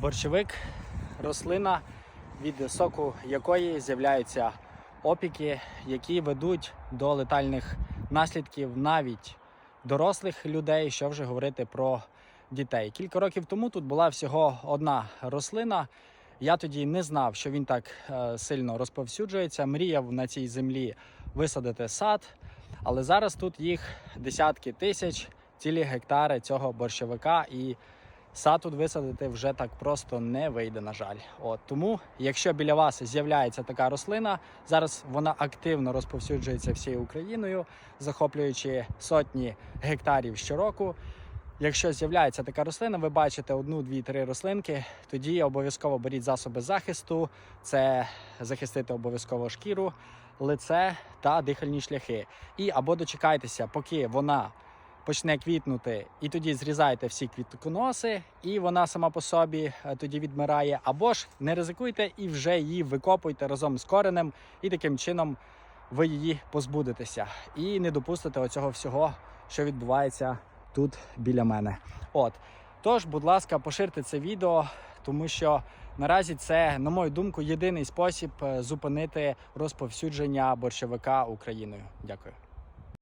Борщовик рослина, від соку якої з'являються опіки, які ведуть до летальних наслідків навіть дорослих людей, що вже говорити про дітей. Кілька років тому тут була всього одна рослина. Я тоді не знав, що він так е, сильно розповсюджується. Мріяв на цій землі висадити сад, але зараз тут їх десятки тисяч, цілі гектари цього борщовика і Сад тут висадити вже так просто не вийде, на жаль. От тому, якщо біля вас з'являється така рослина, зараз вона активно розповсюджується всією Україною, захоплюючи сотні гектарів щороку. Якщо з'являється така рослина, ви бачите одну, дві, три рослинки, тоді обов'язково беріть засоби захисту, це захистити обов'язково шкіру, лице та дихальні шляхи. І або дочекайтеся, поки вона почне квітнути, і тоді зрізаєте всі квітконоси, і вона сама по собі е, тоді відмирає. Або ж не ризикуйте і вже її викопуйте разом з коренем, і таким чином ви її позбудетеся і не допустите оцього всього, що відбувається тут біля мене. От. Тож, будь ласка, поширте це відео, тому що наразі це, на мою думку, єдиний спосіб е, зупинити розповсюдження борщовика Україною. Дякую.